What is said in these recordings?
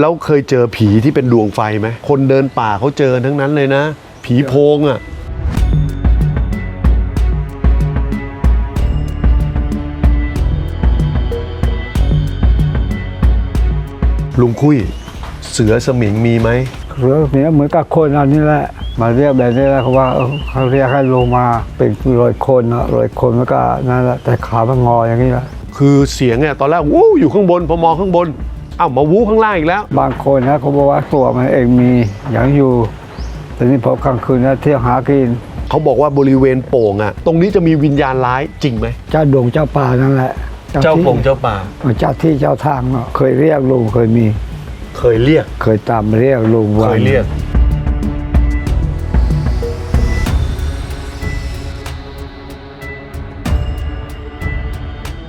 แล้วเคยเจอผีที่เป็นดวงไฟไหมคนเดินป่าเขาเจอทั้งนั้นเลยนะ ผีโพงอะ่ะลุงคุยเสือสมิงมีไหมเรื่องนี้เหมือนกับคนอันนี้แหละ มาเรียกแบบนี้แหละเขาว่าเออเขาเรียกให้ลงมาเป็นรอยคนนะรอยคนแล้วก็นั่นแหละแต่ขามันงออย่างนี้แหละคือเสียงเนี่ยตอนแรกวู้อยู่ข้างบนพอมองข้างบน อ้าวมาวู้ข้างล่างอีกแล้ว บางคนนะเขาบอกว่าตัวมันเองมีอย่างอยู่แต่นี่พอกลางคืนนะเที่ยวหากิน เขาบอกว่าบริเวณโป่งอะ่ะ ตรงนี้จะมีวิญญาณร้ายจริงไหม เจ้าดวงเจ้าป่านั่นแหละเจ้าที่โป่งเจ้าป่า เจ้าที่เจ้าทางเนาะเคยเรียกลุงเคยมี เคยเรียก เคยตามเรียกลุงเควันยเรียก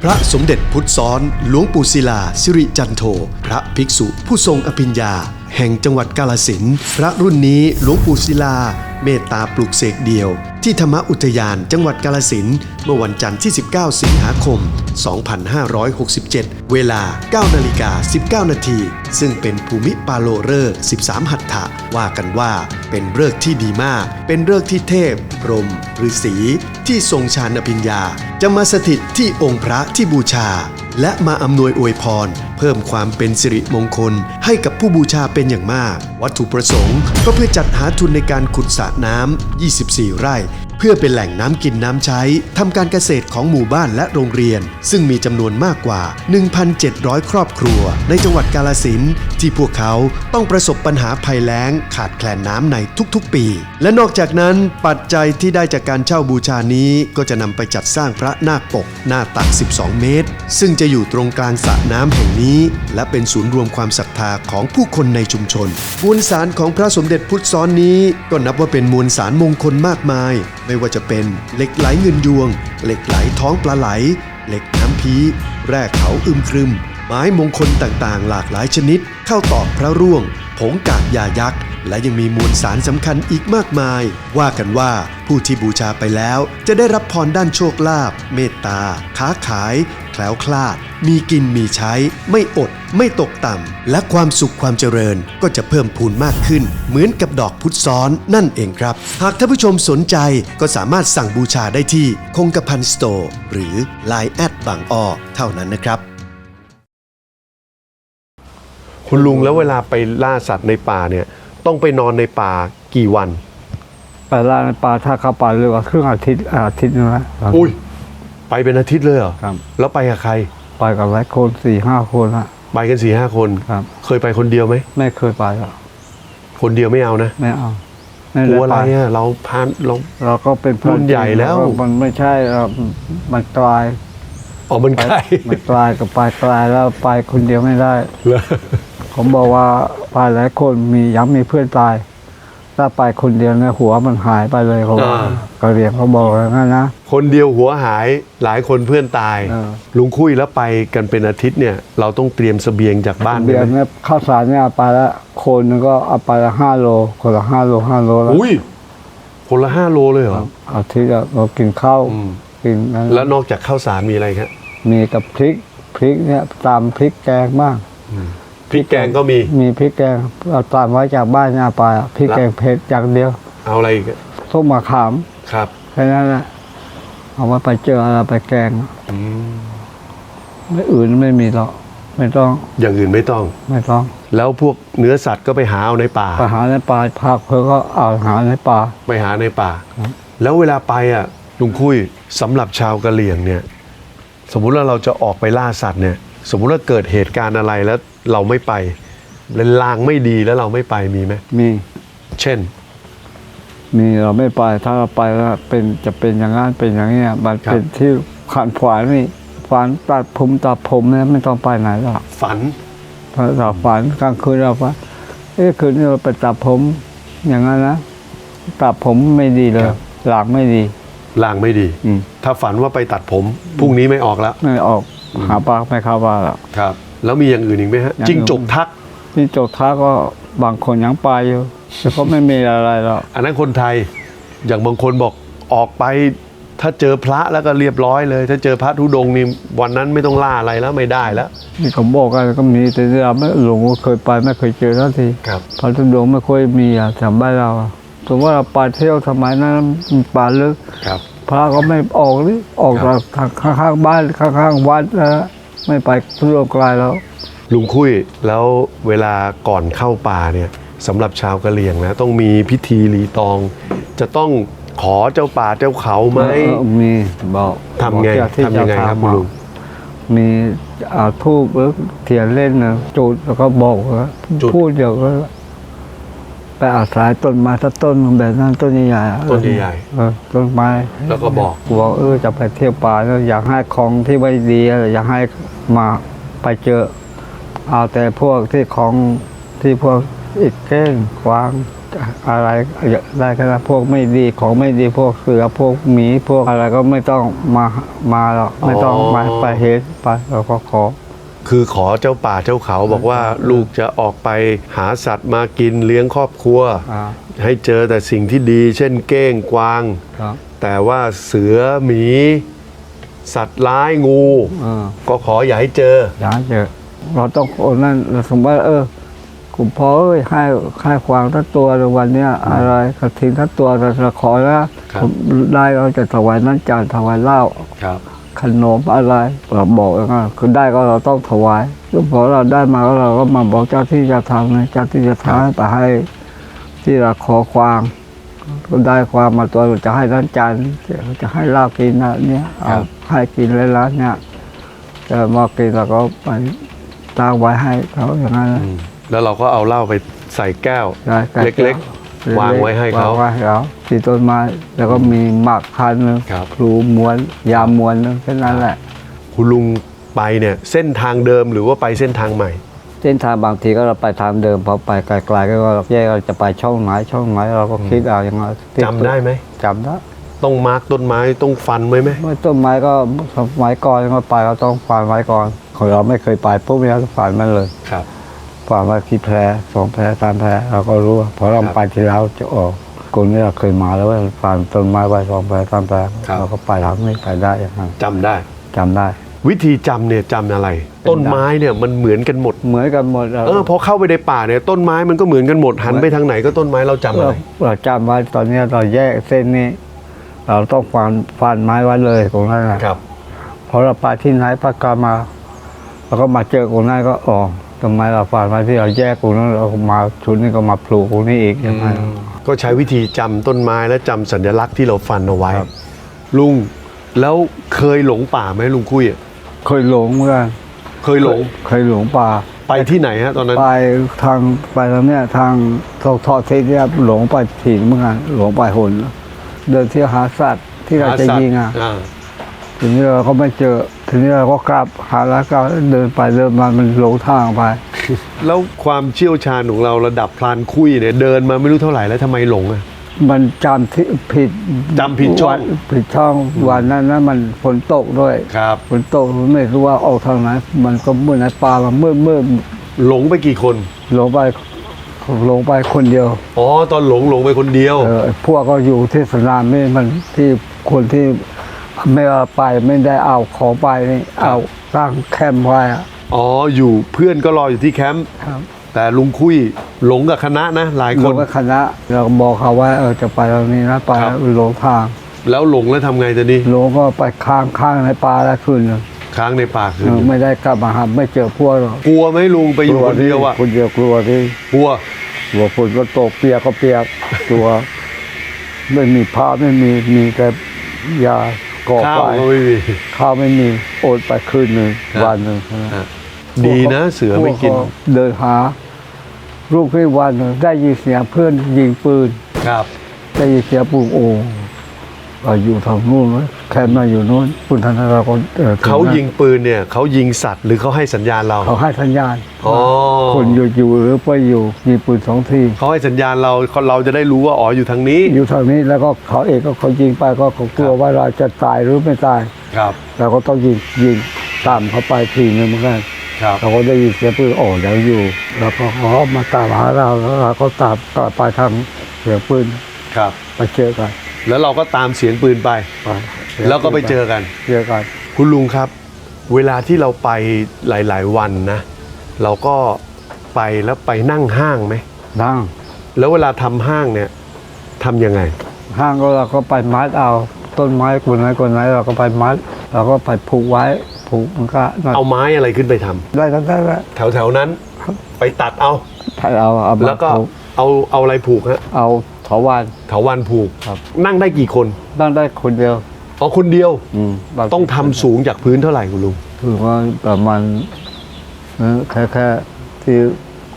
พระสมเด็จพุทธซ้อนหลวงปู่ศิลา สิริจันโท พระภิกษุผู้ทรงอภิญญา แห่งจังหวัดกาลสินพระรุ่นนี้หลวงปู่ศิลา เมตตาปลุกเสกเดียว ที่ธรรมอุทยานจังหวัดกาลสินเมื่อวันจันทร์ที่ 19 สิงหาคม 2567 เวลา 9 นาฬิกา 19 นาที ซึ่งเป็นภูมิปาโลเริก13 หัตถะว่ากันว่าเป็นเลิกที่ดีมาก เป็นเลิกที่เทพพรหมฤาษีที่ทรงฌานอภิญญา จะมาสถิตที่องค์พระที่บูชา และมาอำนวยอวยพร เพิ่มความเป็นสิริมงคลให้กับผู้บูชาเป็นอย่างมาก วัตถุประสงค์ก็เพื่อจัดหาทุนในการขุดสระน้ำ 24 ไร่ เพื่อเป็นแหล่งน้ำกินน้ำใช้ทำการเกษตรของหมู่บ้านและโรงเรียน ซึ่งมีจำนวนมากกว่า 1,700 ครอบครัว ในจังหวัดกาลสินที่พวกเขาต้องประสบปัญหาภัยแล้งขาดแคลนน้ำในทุกๆ ปี และนอกจากนั้นปัจจัยที่ได้จากการเช่าบูชานี้ก็จะนำไปจัดสร้างพระนาคปก หน้าตัก 12 เมตร ซึ่งจะอยู่ตรงกลางสระน้ำแห่งนี้ และเป็นศูนย์รวมความศรัทธาของผู้คนในชุมชนมวลสารของพระสมเด็จพุทธซ้อนนี้ก็นับว่าเป็นมวลสารมงคลมากมายไม่ว่าจะเป็นเหล็กไหลเงินยวง เหล็กไหลท้องปลาไหล เหล็กน้ำพี แร่เขาอึมครึม ไม้มงคลต่างๆ หลากหลายชนิด เข้าตอกพระร่วง ผงกากยายักษ์ และยังมีมวลสารสำคัญอีกมากมาย ว่ากันว่าผู้ที่บูชาไปแล้ว จะได้รับพรด้านโชคลาภเมตตา ค้าขาย แคล้วคลาด มีกินมีใช้ ไม่อด ไม่ตกต่ำ และความสุขความเจริญก็จะเพิ่มพูนมากขึ้น เหมือนกับดอกพุทธซ้อนนั่นเองครับ หากท่านผู้ชมสนใจก็สามารถสั่งบูชาได้ที่คงกระพันสโตร์หรือ Line แอดบางอ้อเท่านั้นนะครับ คุณลุงแล้วเวลาไปล่าสัตว์ในป่าเนี่ยต้องไปนอนในป่ากี่วัน ไปล่าในป่าถ้าเข้าป่าเรียกว่าครึ่งอาทิตย์อาทิตย์นึงนะอุ้ย ไปเป็นอาทิตย์เลยเหรอครับ แล้วไปกับใคร ไปกับหลายคนสี่ห้าคนละไปกันสี่ห้าคน ครับ เคยไปคนเดียวไหม ไม่เคยไปหรอกคนเดียวไม่เอานะไม่เอาไม่กด้ลัวอะไรปอะเราพานเรา เราก็เป็นเพื่อนรุ่นใหญ่แล้ว มันไม่ใช่เรามันไกลอ๋อมันไปใกล้มันไกลกับไปไกลแล้วไปคนเดียวไม่ได้ เหรอ ผมบอกว่าไปหลายคนมีย้ำมีเพื่อนตาย ถ้าไปคนเดียวเนี่ยหัวมันหายไปเลยเขาว่าก็เรียนเขาบอกอย่างนั้นนะ คนเดียวหัวหายหลายคนเพื่อนตาย เออ ลุงคุยแล้วไปกันเป็นอาทิตย์เนี่ยเราต้องเตรียมเสบียงจากบ้านเบียไหร์มเนี่ยข้าวสารเนี่ยเอาไปละคนหนึงก็เอาไปละห้าโลคนละห้าโลห้าโลแล้วอุ้ยคนละห้าโลเลยเหรอเอาที่เรากินข้าวอืม กินนั้นแล้วนอกจากข้าวสารมีอะไรครับ มีกับพริกพริกเนี่ยตามพริกแกงบ้าง พริกแกงก็มี มีพริกแกงเราตามไว้จากบ้านเนี่ยเอาไปอะพริกแกงเผ็ดอย่างเดียว เอาอะไรอีกอะส้มมะขามครับแค่นั้นแหละเอาไว้ไปเจออะไรไปแกงอืมไม่อื่นไม่มีหรอกไม่ต้อง อย่างอื่นไม่ต้อง ไม่ต้อง แล้วพวกเนื้อสัตว์ก็ไปหาเอาในป่าไปหาในป่าผักเพื่อก็เอาหาในป่า ไปหาในป่า แล้วเวลาไปอะลุงคุยสำหรับชาวกะเหรี่ยงเนี่ย สมมุติว่าเราจะออกไปล่าสัตว์เนี่ย สมมุติว่าเกิดเหตุการณ์อะไรแล้วเราไม่ไปเป็นลางไม่ดีแล้วเราไม่ไปมีไหมมี เช่น มีเราไม่ไปถ้าเราไปแล้วเป็นจะเป็นอย่างนั้นเป็นอย่างนี้ยมันครับเป็นที่ขันขวานนี่ฝันตัดผมตัดผมเนี่ยไม่ต้องไปไหนหรอกฝันพอเราฝันกลางคืนเราฝันเอ้คืนนี้เราไปตัดผม อย่างนั้นนะตัดผมไม่ดีเลยครับหลังไม่ดีลางไม่ดีอืมถ้าฝันว่าไปตัดผม พรุ่งนี้ไม่ออกแล้ว ไม่ออก หาปลาไม่เข้าบ้านหรอก ครับ แล้วมีอย่างอื่นอีกไหมฮะอย่างอื่น จิ้งจกทัก ที่โจกท้าก็บางคนยังไปอยู่แต่ก็ไม่มีอะไรหรอก อันนั้นคนไทยอย่างบางคนบอกออกไปถ้าเจอพระแล้วก็เรียบร้อยเลย ถ้าเจอพระธุดงค์นี่วันนั้นไม่ต้องล่าอะไรแล้วไม่ได้แล้วนี่เขาบอกกันก็มีแต่เราไม่หลงว่าเคยไปไม่เคยเจอสักทีครับ พระธุดงค์ไม่ค่อยมีอะแถวบ้านเราอะสมมติว่าเราไปเที่ยวสมัยนั้นมันป่าลึก ครับ พระก็ไม่ออกนี่ออกครัจาบกข้างๆบ้านข้างๆวัดแล้วไม่ไปทุรกลายแล้ว ลุงคุยแล้วเวลาก่อนเข้าป่าเนี่ยสำหรับชาวกะเหรี่ยงนะต้องมีพิธีรีตอง จะต้องขอเจ้าป่าเจ้าเขาไหมเออมีบอกทำไงบอกเจ้าที่ทำยังไงครับเจ้าทางคุณลุงมีเอาทูบหรือเทียนเล่นนะจุดแล้วก็บอกว่าจุดพูดเดี๋ยวก็ ไปอาศัยต้นไม้ถ้าต้นแบบนั้นต้นใหญ่ๆอะต้นใหญ่เออต้นไม้แล้วก็บอกบอกเออจะไปเที่ยวป่าแล้วอยากให้ของที่ไม่ดีอะไรอยากให้มาไปเจอ เอาแต่พวกที่ของที่พวกอิดเก้งกวางอะไรได้ก็ได้พวกไม่ดีของไม่ดีพวกเสือพวกหมีพวกอะไรก็ไม่ต้องมามาหรอกไม่ต้องมาไปเห็นไปเราก็ขอ คือขอเจ้าป่าเจ้าเขาบอกว่าลูกจะออกไปหาสัตว์มากินเลี้ยงครอบครัวอ่าให้เจอแต่สิ่งที่ดี เช่นเก้งกวาง ครับแต่ว่าเสือหมี สัตว์ร้ายงู เออก็ขออย่าให้เจอ อยากให้เจอเราต้องโอนนั่นเราสมมติว่าเออคุณพ่อเอ้ยให้ให้ควางทั้งตัวในวันเนี้ยอะไรกระทิงทั้งตัวเราจะขอนะครับ ผมได้เราจะถวายน้ำจานถวายเหล้าครับ ขนมอะไรเราบอกอย่างนั้นคือได้ก็เราต้องถวายซึ่งพอเราได้มาก็เราก็มาบอกเจ้าที่เจะทำนะเจ้าที่เจะทำให้ไปให้ที่เราขอควางก็ได้ความมาตัวจะให้ร้านจานจะให้เหล้ากินนะเนี่ยเอาให้กินเลยร้านเนี่ยจะมากินเราก็ไปตั้งไว้ให้เขาอย่างนั้นนะอืมแล้วเราก็เอาเหล้าไปใส่แก้วได้ไเล็กๆ วางไว้ให้เขาวางไว้ให้เขาที่ต้นไม้แล้วก็มีหมากพันหนึ่งครับพลูม้วนยามม้วนหนึงแค่นั้นแหละ คุณลุงไปเนี่ยเส้นทางเดิมหรือว่าไปเส้นทางใหม่ เส้นทางบางทีก็เราไปทางเดิมพอไปไกลๆก็เราแยกเราจะไปช่องไหนช่องไหนเราก็คิดเอาอย่างไรจำได้ไหมจำได้ต้องมาร์กต้นไม้ต้องฟันไว้ไหมเมื่อต้นไม้ก็สมัยก่อนก็ไปเราต้องฝันไว้ก่อนของเราไม่เคยไปปุ๊บเนี่ยเราฝันมันเลยครับ ฝันว่ากี่แผลสองแผลสามแผลเราก็รู้ว่าพอเราครับไปทีแล้วจะออกคนนี้เราเคยมาแล้วว่าฝันต้นไม้ไว้สองแผลสามแผลครับ เราก็ไปทางนี้ไปได้อย่างนั้นจำได้ จำได้ วิธีจำเนี่ยจำอะไร ต้นไม้เนี่ยมันเหมือนกันหมด เหมือนกันหมดเออพอเข้าไปในป่าเนี่ยต้นไม้มันก็เหมือนกันหมดหันไปทางไหนก็ต้นไม้เราจำอะไร เราจำไว้ตอนนี้เราแยกเส้นนี้ เราต้องฟันฟันไม้ไว้เลยตรงนั้นนะครับ พอเราไปที่ไหนพักกามาเราก็มาเจอตรงนั้นก็อ๋อ ทำไมเราฟันไว้ที่เราแยกตรงนั้นเราก็มาชุดนี้ก็มาปลูกตรงนี้อีกยังไงก็ใช้วิธีจำต้นไม้และจำสัญลักษณ์ที่เราฟันเอาไว้ ครับ ลุงแล้วเคยหลงป่าไหมลุงคุยอะเคยหลงเหมือนกันเคยหลงเคยหลงป่า ไปที่ไหนฮะตอนนั้น ไปทางไปทางเนี้ยทางทอทอเทเนี่ยหลงไปถิ่นเหมือนกันหลงไปหนเดินเที่ยวหาสัตว์ที่เราจะยิงอะอ่า ทีนี้เราก็ไม่เจอ ทีนี้เราก็กลับหาแล้วก็เดินไปเดินมามันหลงทางไป แล้วความเชี่ยวชาญของเราระดับพลานคุยเนี่ยเดินมาไม่รู้เท่าไหร่แล้วทำไมหลงอะ มันจำที่ผิดจำผิดช่อง วันผิดช่องวันนั้นนะมันฝนตกด้วยครับฝนตกไม่รู้ว่าออกทางไหนมันก็มืดในป่ามันมืดมืดหลงไปกี่คน หลงไปหลงไปคนเดียว อ๋อตอนหลงหลงไปคนเดียว เออพวกก็อยู่ที่สนามนี่มันที่คนที่ ไม่เอาไปไม่ได้เอาของไปนี่ครับเอาตั้งแคมป์ไว้อะอ๋ออยู่เพื่อนก็รออยู่ที่แคมป์ครับแต่ลุงคุยหลงกับคณะนะ หลายหคลนงกับคณะเราก็บอกเขาว่าเออจะไปตรงนี้นะไปครับ หลงทางแล้วหลงแล้วทำไงตอนนี้หลงก็ไปค้างค้างในป่าแล้วคืนหนึ่งค้างในป่าคืเอนอไม่ได้กลับมาหาไม่เจอพวกหรอกกลัวไหมลุงไปอยู่คนเดียวอะคนเดียวกลัวที่กลัวกลัวฝนก็ตกเปียกก็เปียกตัว ไม่มีผ้าไม่มีมีแต่ยา ก่อข้าวไฟก็ไม่มี ข้าวไม่มีอดไปคืนหนึ่งครับ วันหนึ่งอะดีนะเสือไม่กินพวเขาเดินหาลูกพี่วันหนึ่งได้ยินเสียงเพื่อนยิงปืน ครับ ได้ยินเสียงปืนโอ้เรา อยู่ทางนู้นไว้แคมป์มาอยู่นู้นคุณธนาเราก็ออถึเขายิงปืนเนี่ยเขายิงสัตว์หรือเขาให้สัญญาณเราเขาให้สัญญาณอ๋อคนอยู่อยู่หรือไม่อยู่ยิงปืนสองทีเขาให้สัญญาณเราเราจะได้รู้ว่าอ๋ออยู่ทางนี้ อยู่ทางนี้แล้วก็เขาเองก็เขายิงไปก็เขากลัวว่าเราจะตายหรือไม่ตายครับเราก็ต้องยิงยิงตามเขาไปทีนึงเหมือนกันครับเราก็ได้ยินเสียงปืนโอ้แล้วอยู่ แล้วก็เขามาตามหาเราแล้วเราก็ตามต่อไปทางเสียงปืนครับไปเจอกัน แล้วเราก็ตามเสียงปืนไปไป แล้วก็ไปเจอกัน เจอกัน คุณลุงครับ เวลาที่เราไปหลาย ๆ วันนะ เราก็ไปแล้วไปนั่งห้างไหมนั่ง แล้วเวลาทำห้างเนี่ยทำยังไง ห้างก็เราก็ไปมัดเอาต้นไม้คนไหนคนไหนเราก็ไปมัด เราก็ไปผูกไว้ผูกมันก็นั่นเอาไม้อะไรขึ้นไปทำได้ทั้งนั้นแหละแถวแถวๆนั้นครับไปตัดเอาถ้าเอาเอามาแล้วก็ผูกเอาเอาอะไรผูกฮะเอา ถาวร เถาวันผูก ครับ นั่งได้กี่คนนั่งได้คนเดียวอ๋อคนเดียว อืมต้องทำสูงจากพื้นเท่าไหร่คุณลุง ถือว่าประมาณเออแค่แค่ที่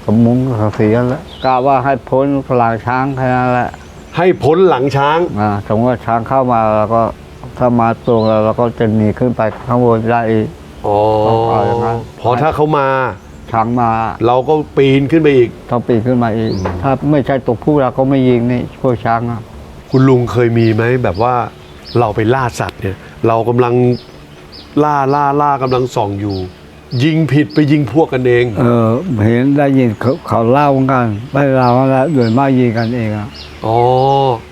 กระมุงสังสีนั่นแหละกะว่าให้พ้นพลางช้างแค่นั้นแหละให้พ้นหลังช้างอ่าสมมติว่าช้างเข้ามาแล้วก็ถ้ามาตรงแล้วเราก็จะหนีขึ้นไปข้างบนได้อีก อ๋อเอาอย่างนั้น พอถ้าเขามา ช้างมาเราก็ปีนขึ้นไปอีก ต้องปีนขึ้นมาอีก ถ้าไม่ใช่ตัวผู้เราก็ไม่ยิงนี่พวกช้างอะคุณลุงเคยมีไหมแบบว่าเราไปล่าสัตว์เนี่ย เรากำลังล่าล่าล่ากำลังส่องอยู่ ยิงผิดไปยิงพวกกันเอง เออเห็นได้ยินเขาเขาเล่ากันไม่เราแล้วโดยมากยิงกันเองอะอ๋อ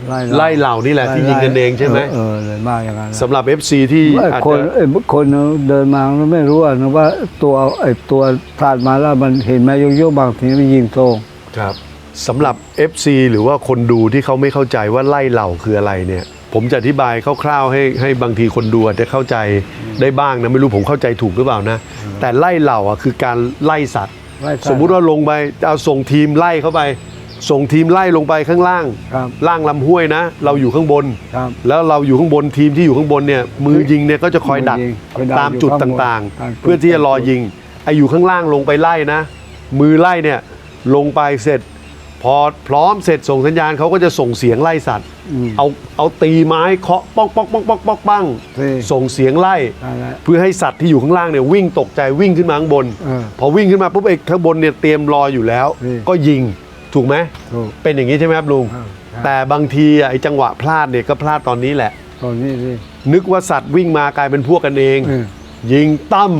ไล่ไล่เหล่านี่แหละที่ยิงกันเองใช่ไหมเออเลยมากอย่างนั้นสำหรับ FC ที่ไอ้อาจคนจะไอ้คนเดินมาแล้วไม่รู้อะนะว่าตัวไอ้ตัวสาดมาแล้วมันเห็นไหมโยกๆบางทีมันยิงตรงครับสำหรับ FC หรือว่าคนดูที่เขาไม่เข้าใจว่าไล่เหล่าคืออะไรเนี่ย ผมจะอธิบายคร่าวๆให้ให้บางทีคนดูอาจจะเข้าใจได้บ้างนะไม่รู้ผมเข้าใจถูกหรือเปล่านะ แต่ไล่เหล่าอะคือการไล่สัตว์ ไล่สัตว์สมมุติว่าลงไปเอาส่งทีมไล่เข้าไป ส่งทีมไล่ลงไปข้างล่าง ครับล่างลำห้วยนะ เราอยู่ข้างบน ครับแล้วเราอยู่ข้างบนทีมที่อยู่ข้างบนเนี่ยมือยิงเนี่ยก็จะคอยดักมือยิงคอยดักตามจุดอยู่ข้างบนต่างตามๆจุดเพื่อที่จะรอยิงไออยู่ข้างล่างลงไปไล่นะ มือไล่เนี่ยลงไปเสร็จ พอพร้อมเสร็จส่งสัญญาณเขาก็จะส่งเสียงไล่สัตว์มเอาเอาตีไม้เคาะป๊อกป๊อกป๊อกป๊อกป๊อกปังนี่ส่งเสียงไล่นั่นแหละเพื่อให้สัตว์ที่อยู่ข้างล่างเนี่ยวิ่งตกใจวิ่งขึ้นมาข้างบนเออพอวิ่งขึ้นมาปุ๊บไอ้ข้างบนเนี่ยเตรียมรออยู่แล้วนี่ก็ยิงถูกไหมถูกเป็นอย่างนี้ใช่ไหมครับลุงครับแต่บางทีอะไอ้จังหวะพลาดเนี่ยก็พลาดตอนนี้แหละตอนนี้สินึกว่าสัตว์วิ่งมากลายเป็นพวกกันเองเออยิงตั้ม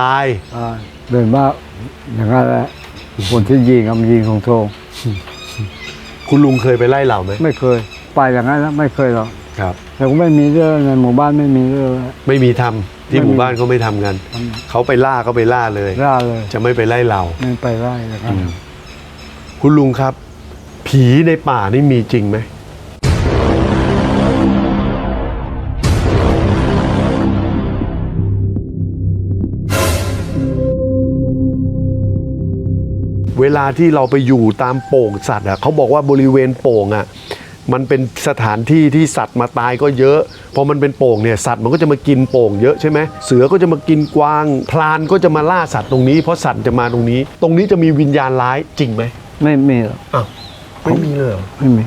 ตายอ่าเดินมาอย่างนั้นแหละ คนที่ยิงกับยิงของโทงคุณลุงเคยไปไล่เหล่าไหมไม่เคย ไปอย่างนั้นนะไม่เคยหรอกครับ แต่ก็ไม่มีเรื่องในหมู่บ้านไม่มีเรื่องไม่มีทำที่ไม่มีหมู่บ้านเขาไม่ทำกันทเขาไปล่าเขาไปล่าเลยำร่าเลย จะไม่ไปไล่เหล่าไม่ไปไล่อย่างนั้นคุณลุงครับ ผีในป่านี่มีจริงไหม เวลาที่เราไปอยู่ตามโป่งสัตว์อะเขาบอกว่าบริเวณโป่งอะมันเป็นสถานที่ที่สัตว์มาตายก็เยอะ พอมันเป็นโป่งเนี่ยสัตว์มันก็จะมากินโป่งเยอะใช่ไหมเสือก็จะมากินกวาง พลานก็จะมาล่าสัตว์ตรงนี้ เพราะสัตว์จะมาตรงนี้ ตรงนี้จะมีวิญญาณร้ายจริงไหมไม่มีหรอกอ้าวไม่มีเลยเหรอไม่มี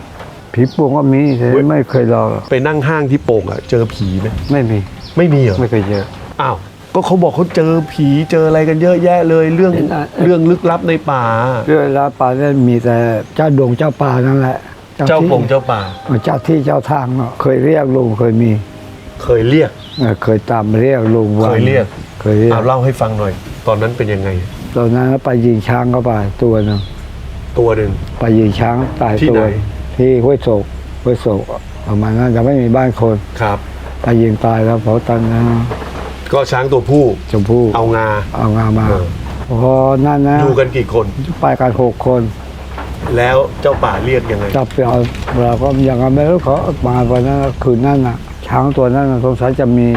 ผีโป่งก็มีแต่ไม่เคยรอหรอกไปนั่งห้างที่โป่งอะเจอผีไหมไม่มีไม่มีเหรอไม่เคยเจออ้าว ก็เขาบอกเขาเจอผีเจออะไรกันเยอะแยะเลยเรื่องเห็นอะเรื่องลึกลับในป่า เรื่องลาป่าเนี่ยมีแต่เจ้าดงเจ้าป่านั่นแหละ เจ้าที่ป่งเจ้าป่าเจ้าที่เจ้าทางเนาะเคยเรียกลุงเคยมี เคยเรียกเออเคยตามเรียกลุงวันเคยเรียกเคยเรียกเอาเล่าให้ฟังหน่อย ตอนนั้นเป็นยังไง ตอนนั้นไปยิงช้างเข้าไปตัวหนึงตัวหนึ่งไปยิงช้างตายที่ตัวไหนที่ห้วยโศกห้วยโศกประมาณนั้นยังไม่มีบ้านคนครับไปยิงตายแล้วเพราะตอนนั้น ก็ช้างตัวผู้ชมพู่เอางา เอางามาเออ พอนั่นนะอยู่กันกี่คน ไปกันหกคนแล้วเจ้าป่าเรียกยังไงจับไปเอาเราก็ยังไม่รู้เขามาวันนั้นคืนนั้นน่ะ ช้างตัวนั้นน่ะสงสัยจะมี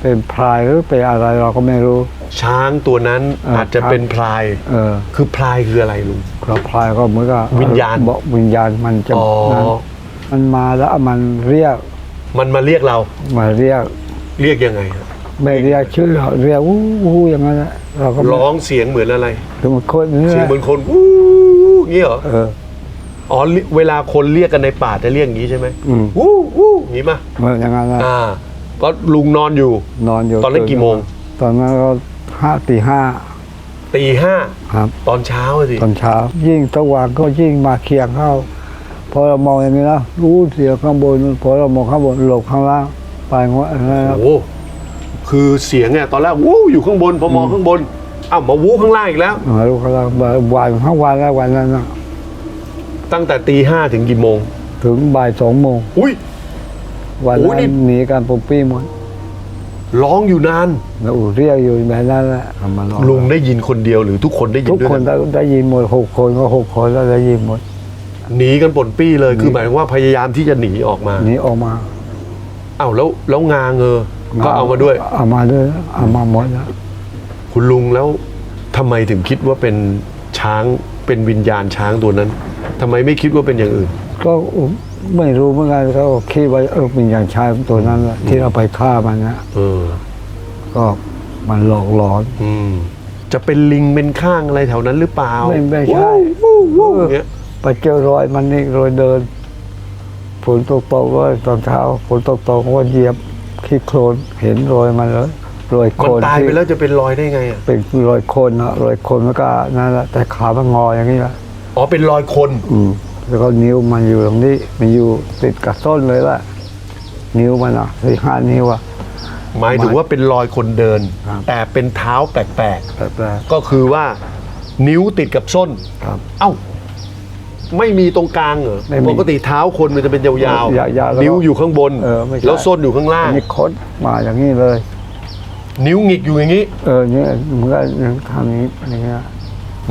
เป็นพรายหรือเป็นอะไรเราก็ไม่รู้ ช้างตัวนั้นเอออ อาจจะเป็นพลาย เออคือพลายคืออะไรลุง เราพรายก็เหมือนกับวิญญาณบอกวิญญาณมันจะอ๋อ นั้นมันมาแล้วมันเรียก มันมาเรียกเรามาเรียกเรียกยังไงครับ ไม่เรียกชื่อเราเรียกวู้วู้อย่างนั้นแหละเราก็ไม่ร้องเสียงเหมือนอะไรคือมันคนนี่เสียงแหเหมืละอนคนวู้งี้เหรอเออ อ๋อเรีเวลาคนเรียกกันในป่าจะเรียกอย่างนี้ใช่ไหมอืมวู้วู้งี้มาเหมือนอย่างนั้นแหละอ่าก็ลุงนอนอยู่ นอนอยู่ตอนนั้นกี่โมง ตอนนั้นก็ห้าตีห้าตีห้าครับ ตอนเช้าอะสิตอนเช้า ยิ่งสว่างก็ยิ่งมาเคียงเข้า พอเรามองอย่างนี้นะรู้เสียงข้างบน พอเรามองข้างบนหลบข้างล่างไปงว่าอะไรนะโอ้โห คือเสียงเนี่ยตอนแรกวู้อยู่ข้างบนพอมองข้างบนอ้าวมาวู้ข้างล่างอีกแล้ว มาลูกข้างล่างวันทั้งวันแล้ววันนั้นนะตั้งแต่ตีห้าถึงกี่โมง ถึงบ่ายสองโมงอุ้ย วันโอ้นั้นี่ นหนีกันปุ๊บปี้หมดร้องอยู่นาน แล้วอูเรียกอยู่แบบนั้นแหละเอามาลองลุงได้ยินคนเดียวหรือทุกคนได้ยินทุกด้วยคนกันได้ได้ยินหมดหกคนก็หกคนแล้วได้ยินหมดหนีกันปนปี้เลยคือหมายถึงว่าพยายามที่จะหนีออกมาหนีออกมาอ้าวแล้วแล้วงาเงอ ก็เอามาด้วย เอามาด้วยเอามาหมดแล้ว คุณลุงแล้วทำไมถึงคิดว่าเป็นช้างเป็นวิญญาณช้างตัวนั้นทำไมไม่คิดว่าเป็นอย่างอื่น ก็ไม่รู้เหมือนกันก็คิดว่าเออเป็นอย่างชายตัวนั้นแหละที่เราไปฆ่ามันนะเออ ก็มันหลอกหลอน อืม จะเป็นลิงเป็นข้างอะไรแถวนั้นหรือเปล่าไม่ไม่ใช่อย่างเงี้ยไปเจอรอยมันนี่รอยเดินฝนตกตกก็ตอนเช้าฝนตกตกก็เหยียบ ขี้โคลนเห็นรอยมันเลยรอยโคมันลนตายไปที่แล้วจะเป็นรอยได้ไงอะเป็นรอยโคนนะรอยโคนมันก็นั่นแหละแต่ขามันงออย่างนี้แหละอ๋อเป็นรอยคนอืมแล้วก็นิ้วมันอยู่ตรงนี้มันอยู่ติดกับต้นเลยแหละนิ้วมันอะสี่ห้านิ้วอะ หมายถึงว่าเป็นรอยคนเดิน ครับ แต่เป็นเท้าแปลกแปลกๆก็คือว่านิ้วติดกับส้นๆครับ เอ้า ไม่มีตรงกลางเหรอไม่มีปกติเท้าคนมันจะเป็นยาวยาวๆแล้วก็นิ้วอยู่ข้างบน เออไม่ใช่ แล้วส้นอยู่ข้างล่าง นี่คดมาอย่างนี้เลย นิ้วหงิกอยู่อย่างนี้ เออเนี่ยมันก็ทำอย่างนี้อย่างเงี้ย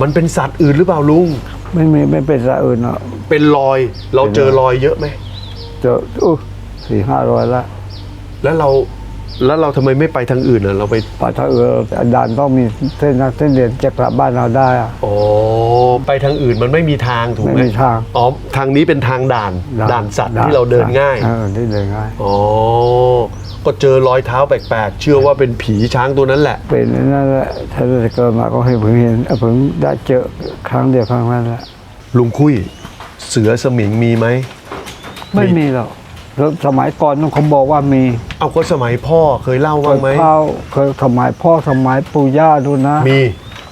มันเป็นสัตว์อื่นหรือเปล่าลุง ไม่มีไม่เป็นสะอื่นอะเป็นรอย เราเจอรอยเยอะไหม เจออู้สี่ห้าร้อยละแล้วเราแล้วเราทำไมไม่ไปทางอื่นอะ เราไปป่าถ้าเออด่านต้องมีเส้นนักเส้นเดียนจะกลับบ้านเราได้อะอ๋อ ไปทางอื่นมันไม่มีทางถูกไหมไม่มีทางอ๋อทางนี้เป็นทางด่านด่านสัตว์ที่เราเดินง่ายเออที่เดินง่ายอ๋อก็เจอรอยเท้าแปลกๆ เชื่อว่าเป็นผีช้างตัวนั้นแหละ เป็นนั่นแหละถ้าจะเกิดมาก็ให้ผมเห็นเออผมได้เจอครั้งเดียวครั้งนั้นแหละลุงคุยเสือสมิงมีไหมไม่มีหรอกแล้วสมัยก่อนนู้นเขาบอกว่ามี เอาก็สมัยพ่อเคยเล่าบ้างไหมเคยเข้าเคยสมัยพ่อสมัยปู่ย่าดูนะ มี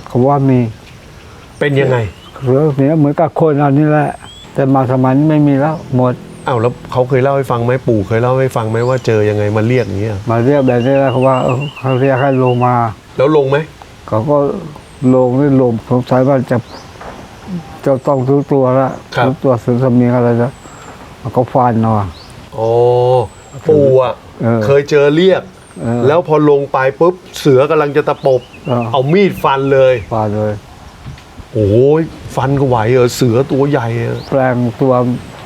เขาว่ามี เป็นยังไงเรื่องนี้เหมือนกับคนเรานี่แหละ แต่มาสมัยนี้ไม่มีแล้วหมดอ้าวแล้วเขาเคยเล่าให้ฟังไหมปู่เคยเล่าให้ฟังไหมว่าเจอยังไงมาเรียกอย่างเงี้ยมาเรียกแบบนี้แล้วเขาว่าเออเขาเรียกให้ลงมา แล้วลงไหมเขาก็ลงไม่ลงสงสัยว่าจะจะต้องรู้ตัวละรู้ตัวสึงสมีอะไรจะมันก็ฟันเนาะ อ๋อปู่อะเออเคยเจอเรียก เออแล้วพอลงไปปุ๊บเสือกำลังจะตะปบ เออ เอามีดฟันเลย ฟันเลย โอ้ยฟันก็ไหวเหรอเสือตัวใหญ่อะแปลงตัว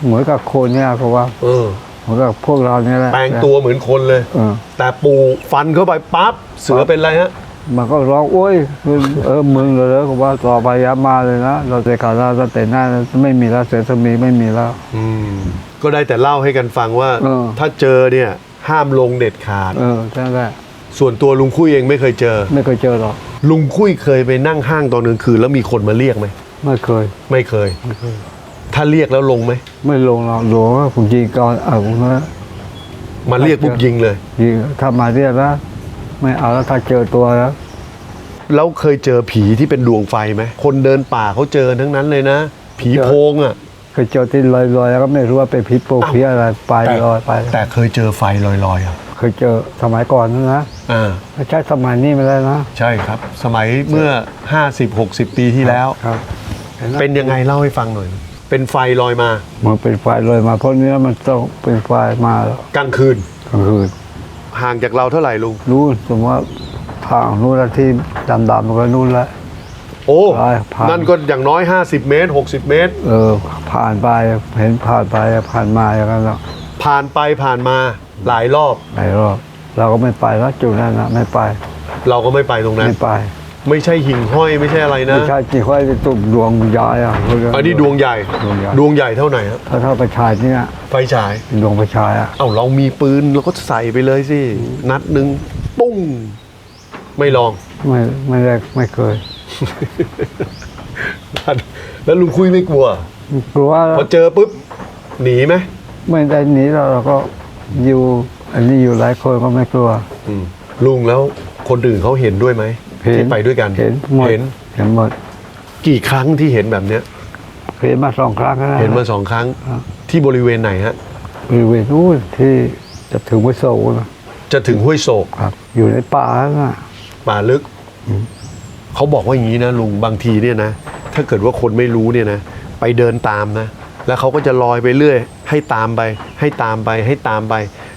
เหมือนกับคนเนี่ยเขาว่าเออเหมือนกับพวกเราเนี่ยแหละแปลงตัวเหมือนคนเลย เออ แต่ปู่ฟันเข้าไปปั๊บเสือเป็นไรฮะ มันก็ร้องโอ้ยคือเออมึงเลยแล้วเขาว่าต่อไปอยับมาเลยนะเราจะขาดเราแต่หน้าไม่มีแล้วเสือสมีไม่มีแล้ว อืม ก็ได้แต่เล่าให้กันฟังว่า เออ ถ้าเจอเนี่ย ห้ามลงเด็ดขาด เออใช่แหละ ส่วนตัวลุงคุยเองไม่เคยเจอ ไม่เคยเจอหรอกลุงคุยเคยไปนั่งห้างตอนกลางคืนแล้วมีคนมาเรียกไหมไม่เคย ไม่เคย ถ้าเรียกแล้วลงไหมไม่ลงหรอกหลวงว่าผมยิงก่อนเอาผมนะมาเรียกปุ๊บยิงเลย ยิงถ้ามาเรียกนะไม่เอาแล้วถ้าเจอตัวแล้วแล้วเคยเจอผีที่เป็นดวงไฟไหมคนเดินป่าเขาเจอทั้งนั้นเลยนะ ผีโพงอะเคยเจอที่ลอยๆแล้วก็ไม่รู้ว่าเป็นพิษโปกอ้าวผีอะไรไปแต่ลอยไปแต่เคยเจอไฟลอยๆอะ เคยเจอสมัยก่อนนะนะอ่าไม่ใช่สมัยนี้ไม่ได้นะใช่ครับ สมัยเมื่อ 50-60 ปีที่แล้ว ครับห็ไหมเป็นยังไงเล่าให้ฟังหน่อย เป็นไฟลอยมามันเป็นไฟลอยมาเพราะเนี้ยมันต้องเป็นไฟมาแล้วกลางคืน กลางคืนห่างจากเราเท่าไหร่ลุง รู้สมมติว่าทางนู้นละที่ดำๆมันก็นู้นละโอ้ไปผ่านนั่นก็อย่างน้อย 50 เมตร 60 เมตร เออผ่านไปเห็นผ่านไปผ่านมาอย่างนั้นหรอกผ่านไปผ่านมา หลายรอบ หลายรอบเราก็ไม่ไปแล้วจุดนั้นนะไม่ไปเราก็ไม่ไปตรงนั้น ไม่ไปไม่ใช่หิ่งห้อยไม่ใช่อะไรนะไม่ใช่จีค่อยจะตุ่มดวงย้ายอะอันนี้ดวงใหญ่ดวงใหญ่ดวงใหญ่เท่าไหร่ครับถ้าเท่าประชายเนี่ยไฟฉายเป็นดวงประชายอะเอ้าเรามีปืนเราก็ใส่ไปเลยสินัดหนึ่งปุ้ง ไม่ลอง ไม่ไม่ได้ไม่เคย แล้วลุงคุยไม่กลัวกลัวพอเจอปุ๊บหนีไหมไม่ได้หนีเราเราก็ อยู่ อันนี้อยู่หลายคนก็ไม่กลัว อืมลุงแล้วคนอื่นเขาเห็นด้วยไหมเห็นที่ไปด้วยกันเห็นหมด เห็นเห็นหมดกี่ครั้งที่เห็นแบบเนี้ย เห็นมาสองครั้งแล้วะ เห็นมาสองครั้งครับ ที่บริเวณไหนฮะ บริเวณนู้นที่จะถึงวิโสนะจะถึงห้วยโศกครับ อยู่ในป่าแล้วนะ ป่าลึก เขาบอกว่าอย่างนี้นะลุงบางทีเนี่ยนะ ถ้าเกิดว่าคนไม่รู้เนี่ยนะ ไปเดินตามนะ แล้วเขาก็จะลอยไปเรื่อย ให้ตามไป ให้ตามไปให้ตามไป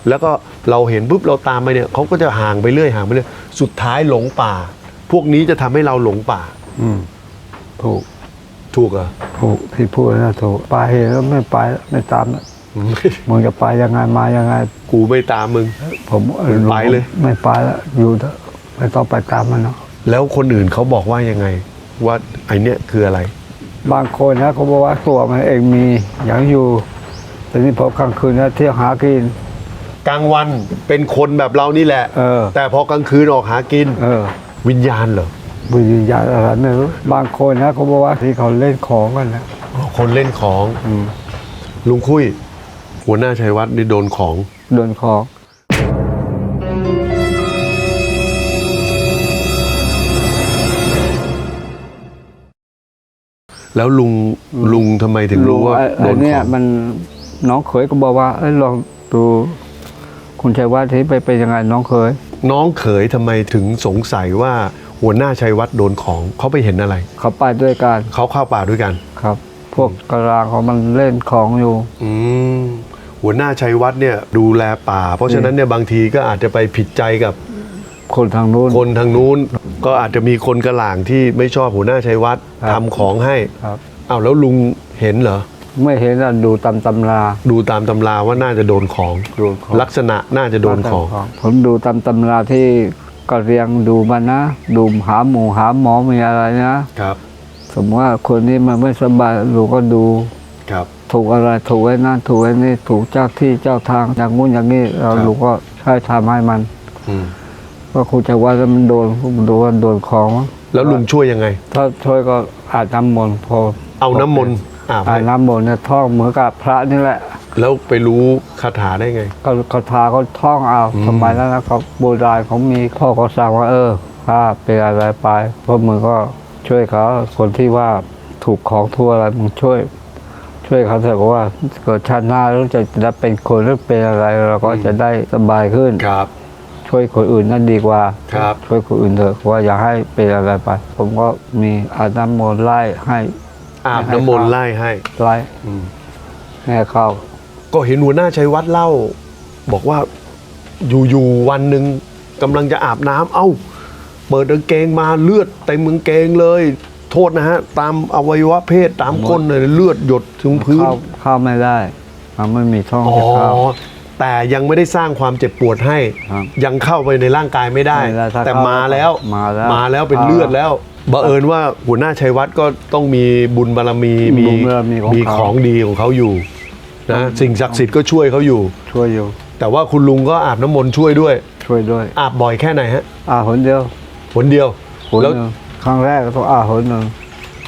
แล้วก็เราเห็นปุ๊บเราตามไปเนี่ยเขาก็จะห่างไปเรื่อยห่างไปเรื่อยสุดท้ายหลงป่า พวกนี้จะทำให้เราหลงป่า อืมถูกถูกเหรอถูกที่พูดนะถูกไปเห็นแล้วไม่ไปไม่ตามนะมึงจะไปยังไงมายังไง กูไม่ตามมึง ผมออไปเลย ไม่ไปแล้วอยู่เถอะไม่ต้องไปตามมันเนาะแล้วคนอื่นเขาบอกว่ายังไง ว่าไอเนี้ยคืออะไร บางคนนะเขาบอกว่าตัวมันเองมีอย่างอยู่ แต่นี่พอกลางคืนนะเที่ยวหากิน กลางวันเป็นคนแบบเรานี่แหละ เออ แต่พอกลางคืนออกหากิน เออวิญญาณเหรอวิญญาณอะไรไม่รู้บางคนนะเขาบอกว่าที่เขาเล่นของกันนะคนเล่นของอืมลุงคุยหัวหน้าชัยวัฒน์นี่โดนของ โดนของ แล้วลุงลุงทำไมถึงรู้ว่าไอ้โดไอ้นเนี่ขยองมันน้องเขยก็บอกว่าเอ้ยลองดูคุณชัยวัฒน์ที่ไปเป็นยังไงน้องเขย น้องเขยทำไมถึงสงสัยว่าหัวหน้าชัยวัฒน์โดนของเขาไปเห็นอะไร เขาไปด้วยกันเขาเข้าป่าด้วยกัน ครับ พวกกลางของมันเล่นของอยู่ อืมหัวหน้าชัยวัฒน์เนี่ยดูแลป่า เพราะฉะนั้นเนี่ยบางทีก็อาจจะไปผิดใจกับ คนทางนู้น คนทางนู้นก็อาจจะมีคนกระหล่างที่ไม่ชอบหัวหน้าชัยวัฒน์ครับทำของให้ครับ อ้าวแล้วลุงเห็นเหรอ ไม่เห็นอะดูตามตำราดูตามตำราว่าน่าจะโดนของโดนของลักษณะน่าจะโดนของ ผมดูตามตำราที่ก็เรียงดูมานะ ดูหาหมูหาหมอมีอะไรนะ ครับ สมมติว่าคนนี้มันไม่สบายลูกก็ดู ครับ ถูกอะไรถูกไอ้นั่นถูกไอ้นี่ถูกเจ้าที่เจ้าทางอย่างงู้นอย่างนี้เราครับ ลูกก็ใช้ทำให้มัน อืม ก็คงจะว่าแล้วมันโดนผมดูว่าโดนของมั้งแล้วลุงช่วยยังไง ถ้าช่วยก็อาจน้ำมนต์พอเอาน้ำมนต์อาบอาให้บน้ำมนต์เนี่ยท่องเหมือนกับพระนี่แหละ แล้วไปรู้คาถาได้ไง ก็คาถาเขาท่องเอาอืมสมัยนั้นนะเขาโบราณเขามีพ่อเขาสั่งว่าเออ ถ้าเป็นอะไรไปพวกมึงก็ช่วยเขาคนที่ว่าถูกของทั่วอะไรมึงช่วย ช่วยเขาเถอะว่าเกิดชาติหน้าแล้วจะได้เป็นคนหรือเป็นอะไรเราก็จะได้สบายขึ้น ครับ ช่วยคนอื่นนั่นดีกว่าครับช่วยคนอื่นเถอะว่าอย่าให้เป็นอะไรไป ผมก็มีอาบน้ำมนต์ไล่ให้อาบน้ำมนต์ไล่ให้ไล่อืมให้เข้า ก็เห็นหัวหน้าชัยวัฒน์เล่า บอกว่าอยู่ๆวันหนึ่งกำลังจะอาบน้ำเอ้า เปิดกางเกงมาเลือดเต็มกางเกงเลย โทษนะฮะ ตามอวัยวะเพศตามก้นเลยเลือดหยดถึงพื้นเข้าเข้าไม่ได้มันไม่มีช่องอ๋อจะเข้า แต่ยังไม่ได้สร้างความเจ็บปวดให้ ครับยังเข้าไปในร่างกายไม่ได้ ไม่ได้ถ้าแต่เข้ามาแล้วมาแล้วมาแล้วเป็นเลือดแล้วบังเอิญว่าหัวหน้าชัยวัฒน์ก็ต้องมีบุญบารมีมีบุญบารมีของมีเขา ของดีของเขาอยู่นะสิ่งศักดิ์สิทธิ์ก็ช่วยเขาอยู่ ช่วยอยู่ แต่ว่าคุณลุงก็อาบน้ำมนต์ช่วยด้วย ช่วยด้วย อาบบ่อยแค่ไหนฮะอ่าหนเดียวหนเดียวหนแล้วหนึ่งครั้งแรกก็ต้องอ่าหนหนึ่ง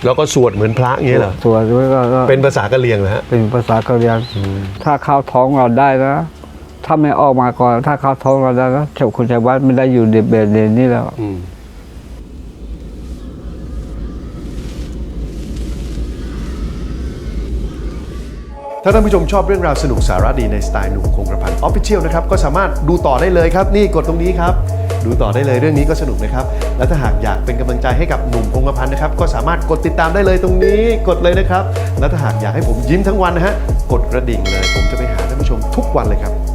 แล้วก็สวดเหมือนพระอย่างเงี้ยเหรอ ตัวด้วยก็ก็เป็นภาษากะเหรี่ยงเหรอฮะ เป็นภาษากะเหรี่ยงถ้าเข้าท้องเราได้นะ ถ้าไม่ออกมาก่อน ถ้าเข้าท้องเราได้นะเจ้าคุณชัยวัฒน์ไม่ได้อยู่เดบเบดเดนนี่แล้วอืมถ้าท่านผู้ชมชอบเรื่องราวสนุกสาระดีในสไตล์หนุ่มคงกระพันออฟฟิเชียลนะครับ ก็สามารถดูต่อได้เลยครับ นี่กดตรงนี้ครับ ดูต่อได้เลยเรื่องนี้ก็สนุกนะครับ และถ้าหากอยากเป็นกำลังใจให้กับหนุ่มคงกระพันนะครับ ก็สามารถกดติดตามได้เลยตรงนี้กดเลยนะครับ และถ้าหากอยากให้ผมยิ้มทั้งวันนะฮะกดกระดิ่งเลย ผมจะไปหาท่านผู้ชมทุกวันเลยครับ